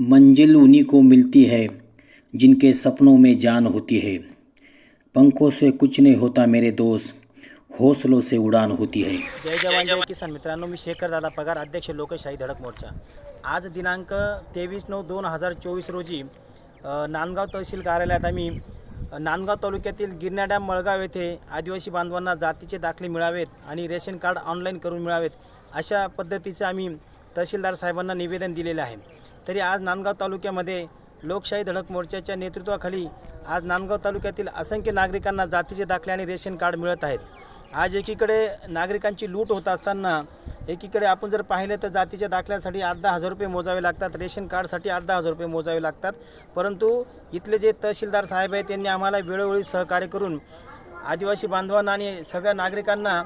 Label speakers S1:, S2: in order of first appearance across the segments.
S1: मंजिल उन्हीं को मिलती है जिनके सपनों में जान होती है। पंखों से कुछ नहीं होता मेरे दोस्त हौसलों से उड़ान होती है।
S2: जय जवान जय किसान। मित्रांनो मी शेखर दादा पगार अध्यक्ष लोकशाही धडक मोर्चा. आज दिनांक तेवीस नऊ दोन हजार चोवीस रोजी नांदगाव तहसील कार्यालयात आम्ही नांदगाव तालुक्यातील गिरण्या डॅम मळगाव येथे आदिवासी बांधवांना जातीचे दाखले मिळावेत आणि रेशन कार्ड ऑनलाईन करून मिळावेत अशा पद्धतीचे आम्ही तहसीलदार साहेबांना निवेदन दिलेले आहे. तरी आज नांदगाव तालुक्यामध्ये लोकशाही धडक मोर्चाच्या नेतृत्वाखाली आज नांदगाव तालुक्यातील असंख्य नागरिकांना जातीचे दाखले आणि रेशन कार्ड मिळत आहेत. आज एकीकडे नागरिकांची लूट होत असताना एकीकडे आपण जर पाहिलं तर जातीच्या दाखल्यासाठी आठ दहा हजार रुपये मोजावे लागतात रेशन कार्डसाठी आठ दहा हजार रुपये मोजावे लागतात. परंतु इथले जे तहसीलदार साहेब आहेत त्यांनी आम्हाला वेळोवेळी सहकार्य करून आदिवासी बांधवांना आणि सगळ्या नागरिकांना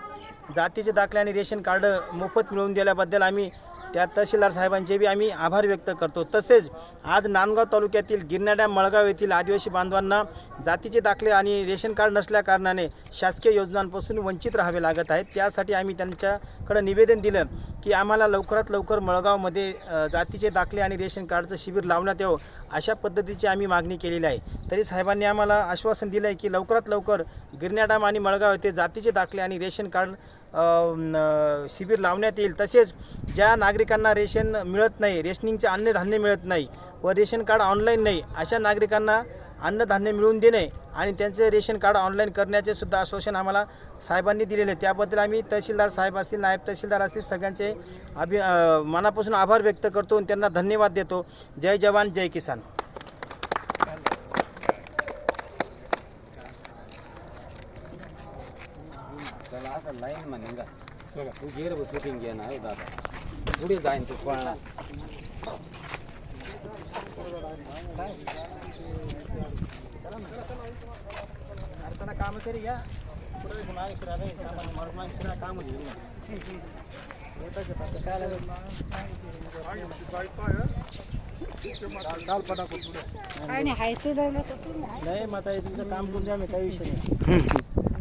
S2: जातीचे दाखले आणि रेशन कार्ड मोफत मिळवून दिल्याबद्दल आम्ही त्या तहसीलदार साहेबांचे बी आम्ही आभार व्यक्त करतो. तसेच आज नांदगाव तालुक्यातील गिरणा डॅम मळगाव येथील आदिवासी बांधवांना जातीचे दाखले आणि रेशन कार्ड नसल्या कारणाने शासकीय योजनांपासून वंचित राहावे लागत आहे त्यासाठी आम्ही त्यांच्याकडं निवेदन दिलं. की आम्हाला लवकरात लवकर मळगावमध्ये जातीचे दाखले आणि रेशन कार्डचं शिबिर लावण्यात यावं अशा पद्धतीची आम्ही मागणी केलेली आहे. तरी साहेबांनी आम्हाला आश्वासन दिलं आहे की लवकरात लवकर गिरण्या डॅम आणि मळगाव येथे जातीचे दाखले आणि रेशन कार्ड शिबिर लावण्यात येईल. तसेच ज्या नागरिकांना रेशन मिळत नाही रेशनिंगचे अन्नधान्य मिळत नाही व रेशन कार्ड ऑनलाईन नाही अशा नागरिकांना अन्नधान्य मिळवून देणे आणि त्यांचे रेशन कार्ड ऑनलाईन करण्याचे सुद्धा आश्वासन आम्हाला साहेबांनी दिलेले आहे. त्याबद्दल आम्ही तहसीलदार साहेब असतील नायब तहसीलदार असतील सगळ्यांचे अभि मनापासून आभार व्यक्त करतो आणि त्यांना धन्यवाद देतो. जय जवान जय किसान.
S3: लाईन म्हणेन तू घेर शूटिंग घेणार दादा. पुढे जाईन तू पळणार.
S2: काम तरी घ्या काम
S4: काय नाही हाय ते राहिलं तर तुम्ही
S2: नाही मग तुमचं काम करून द्या मी काही विषय नाही.